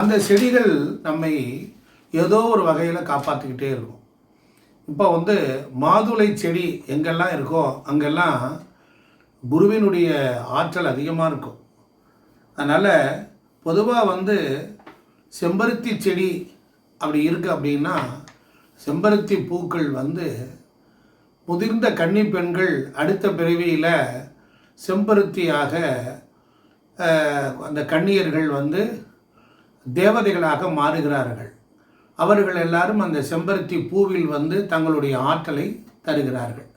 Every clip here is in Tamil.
அந்த செடிகள் நம்மை ஏதோ ஒரு வகையில் காப்பாற்றிக்கிட்டே இருக்கும். இப்போ வந்து மாதுளை செடி எங்கெல்லாம் இருக்கோ அங்கெல்லாம் குருவினுடைய ஆற்றல் அதிகமாக இருக்கும். அதனால் பொதுவாக வந்து செம்பருத்தி செடி அப்படி இருக்குது அப்படின்னா செம்பருத்தி பூக்கள் வந்து முதிர்ந்த கன்னி பெண்கள் அடுத்த பிறவியில் செம்பருத்தியாக அந்த கன்னியர்கள் வந்து தேவதைகளாக மாறுகிறார்கள். அவர்கள் எல்லாரும் அந்த செம்பருத்தி பூவில் வந்து தங்களுடைய ஆற்றலை தருகிறார்கள்.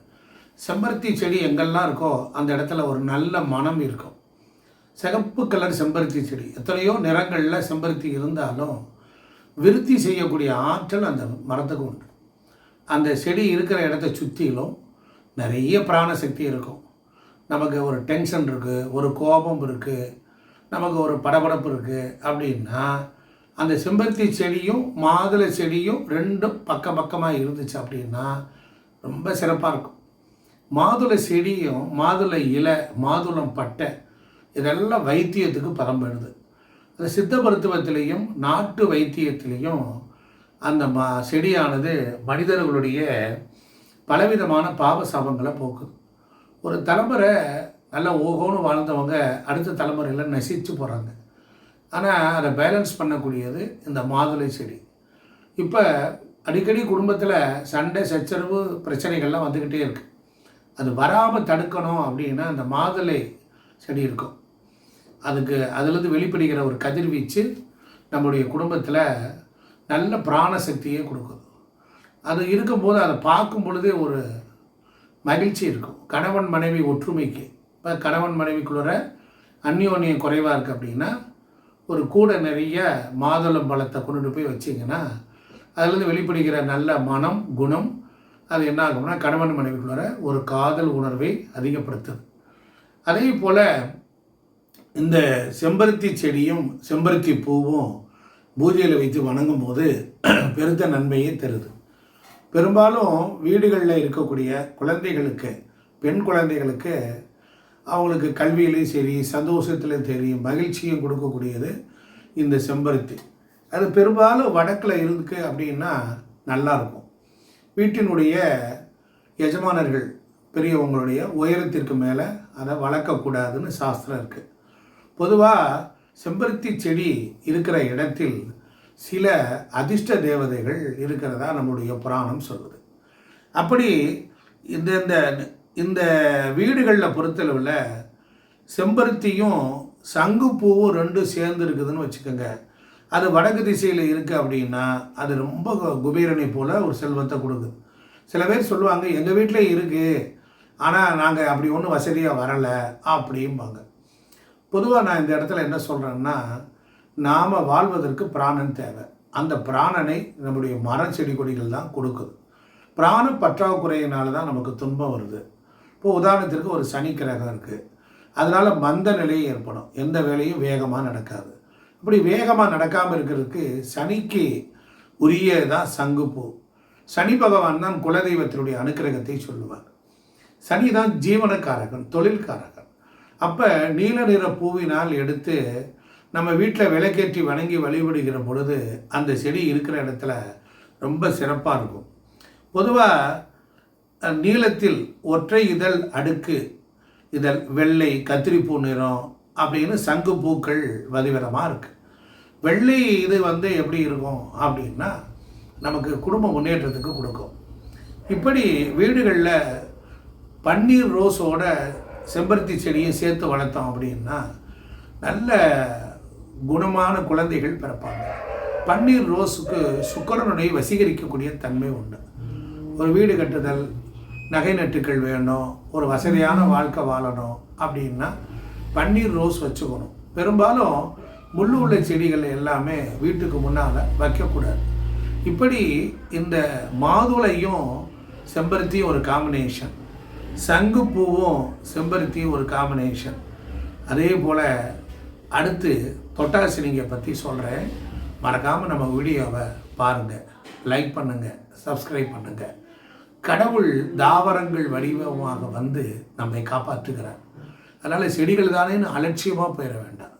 செம்பருத்தி செடி எங்கெல்லாம் இருக்கோ அந்த இடத்துல ஒரு நல்ல மனம் இருக்கும். சிகப்பு கலர் செம்பருத்தி செடி. எத்தனையோ நிறங்களில் செம்பருத்தி இருந்தாலும் விருத்தி செய்யக்கூடிய ஆற்றல் அந்த மரத்துக்கு உண்டு. அந்த செடி இருக்கிற இடத்த சுற்றிலும் நிறைய பிராணசக்தி இருக்கும். நமக்கு ஒரு டென்ஷன் இருக்குது ஒரு கோபம் இருக்குது நமக்கு ஒரு படபடப்பு இருக்குது அப்படின்னா அந்த செம்பருத்தி செடியும் மாதுளை செடியும் ரெண்டும் பக்கம் பக்கமாக இருந்துச்சு அப்படின்னா ரொம்ப சிறப்பாக இருக்கும். மாதுளை செடியும் மாதுளை இலை மாதுளம் பட்டை இதெல்லாம் வைத்தியத்துக்கு பரம்படுது அந்த சித்த மருத்துவத்திலையும் நாட்டு வைத்தியத்திலையும் அந்த மா செடியானது மனிதர்களுடைய பலவிதமான பாவ சாபங்களை போக்குது. ஒரு தலைமுறை நல்லா ஓகோன்னு வாழ்ந்தவங்க அடுத்த தலைமுறையில் நசிச்சு போகிறாங்க ஆனால் அதை பேலன்ஸ் பண்ணக்கூடியது இந்த மாதுளை செடி. இப்போ அடிக்கடி குடும்பத்தில் சண்டை சச்சரவு பிரச்சனைகள்லாம் வந்துக்கிட்டே இருக்குது அது வராமல் தடுக்கணும் அப்படின்னா அந்த மாதுளை செடி இருக்கும். அதுக்கு அதுலேருந்து வெளிப்படுகிற ஒரு கதிர்வீச்சு நம்முடைய குடும்பத்தில் நல்ல பிராண சக்தியை கொடுக்குது அது இருக்கும்போது அதை பார்க்கும் பொழுதே ஒரு மகிழ்ச்சி இருக்கும். கணவன் மனைவி ஒற்றுமைக்கு. இப்போ கணவன் மனைவிக்குள்ள அந்யோன்யம் குறைவாக இருக்குது அப்படின்னா ஒரு கூட நிறைய மாதுளம் பழத்தை கொண்டுட்டு போய் வச்சிங்கன்னா அதுலேருந்து வெளிப்படுகிற நல்ல மனம் குணம் அது என்ன ஆகும்னா கணவன் மனைவிக்குள்ள ஒரு காதல் உணர்வை அதிகப்படுத்துது அதே போல் இந்த செம்பருத்தி செடியும் செம்பருத்தி பூவும் பூஜையில் வைத்து வணங்கும் போது பெருத்த நன்மையை தருது. பெரும்பாலும் வீடுகளில் இருக்கக்கூடிய குழந்தைகளுக்கு பெண் குழந்தைகளுக்கு அவங்களுக்கு கல்வியிலையும் சரி சந்தோஷத்துலையும் சரி மகிழ்ச்சியும் கொடுக்கக்கூடியது இந்த செம்பருத்தி. அது பெரும்பாலும் வடக்கில் இருக்கு அப்படின்னா நல்லாயிருக்கும் வீட்டினுடைய எஜமானர்கள் பெரியவங்களுடைய உயரத்திற்கு மேலே அதை வளர்க்கக்கூடாதுன்னு சாஸ்திரம் இருக்குது பொதுவாக செம்பருத்தி செடி இருக்கிற இடத்தில் சில அதிர்ஷ்ட தேவதைகள் இருக்கிறதா நம்முடைய புராணம் சொல்லுது. அப்படி இந்த இந்த இந்த வீடுகளில் பொறுத்தளவில் செம்பருத்தியும் சங்குப்பூவும் ரெண்டும் சேர்ந்து இருக்குதுன்னு வச்சுக்கோங்க. அது வடக்கு திசையில் இருக்குது அப்படின்னா அது ரொம்ப குபேரனை போல் ஒரு செல்வத்தை கொடுக்குது. சில பேர் சொல்லுவாங்க எங்கள் வீட்டில் இருக்குது ஆனால் நாங்கள் அப்படி ஒன்றும் வசதியாக வரலை அப்படிம்பாங்க. பொதுவாக நான் இந்த இடத்துல என்ன சொல்கிறேன்னா நாம் வாழ்வதற்கு பிராணன் தேவை. அந்த பிராணனை நம்முடைய மரம் செடி கொடிகள் தான் கொடுக்குது. பிராண பற்றாக்குறையினால தான் நமக்கு துன்பம் வருது. இப்போ உதாரணத்திற்கு ஒரு சனி கிரகம் இருக்குது அதனால் மந்த நிலை ஏற்படும். எந்த வேலையும் வேகமாக நடக்காது. இப்படி வேகமாக நடக்காமல் இருக்கிறதுக்கு சனிக்கு உரியதான் சங்குப்பூ சனி பகவான் தான் குலதெய்வத்தினுடைய அனுக்கிரகத்தை சொல்லுவார். சனி தான் ஜீவனக்காரகன் தொழில்காரகன். அப்போ நீல நிற பூவினால் எடுத்து நம்ம வீட்டில் விளக்கேற்றி வணங்கி வழிபடுகிற பொழுது அந்த செடி இருக்கிற இடத்துல ரொம்ப சிறப்பாக இருக்கும். பொதுவாக நீளத்தில் ஒற்றை இதழ் அடுக்கு இதழ் வெள்ளை கத்திரிப்பூ நிறம் அப்படின்னு சங்கு பூக்கள் வதிவிதமாக இருக்குது வெள்ளை இது வந்து எப்படி இருக்கும் அப்படின்னா நமக்கு குடும்ப முன்னேற்றத்துக்கு கொடுக்கும். இப்படி வீடுகளில் பன்னீர் ரோஸோட செம்பருத்தி செடியும் சேர்த்து வளர்த்தோம் அப்படின்னா நல்ல குணமான குழந்தைகள் பிறப்பாங்க. பன்னீர் ரோஸுக்கு சுக்கரனுடைய வசீகரிக்கக்கூடிய தன்மை உண்டு. ஒரு வீடு கட்டுதல் நகை நட்டுக்கள் வேணும் ஒரு வசதியான வாழ்க்கை வாழணும் அப்படின்னா பன்னீர் ரோஸ் வச்சுக்கணும். பெரும்பாலும் முள்ளு உள்ள செடிகள் எல்லாமே வீட்டுக்கு முன்னால் வைக்கக்கூடாது. இப்படி இந்த மாதுளையும் செம்பருத்தியும் ஒரு காம்பினேஷன் சங்குப்பூவும் செம்பருத்தியும் ஒரு காம்பினேஷன் அதே போல் அடுத்து தொட்டாசினிங்கை பற்றி சொல்கிறேன் மறக்காமல் நம்ம வீடியோவை பாருங்கள் லைக் பண்ணுங்கள் சப்ஸ்கிரைப் பண்ணுங்கள் கடவுள் தாவரங்கள் வடிவமாக வந்து நம்மை காப்பாற்றுகிறார். அதனால் செடிகள் தானேன்னு அலட்சியமாக போயிட வேண்டாம்.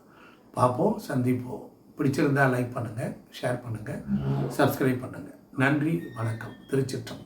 பார்ப்போம் சந்திப்போம். பிடிச்சிருந்தால் லைக் பண்ணுங்கள் ஷேர் பண்ணுங்கள் சப்ஸ்கிரைப் பண்ணுங்கள் நன்றி வணக்கம். திருச்சிற்றம்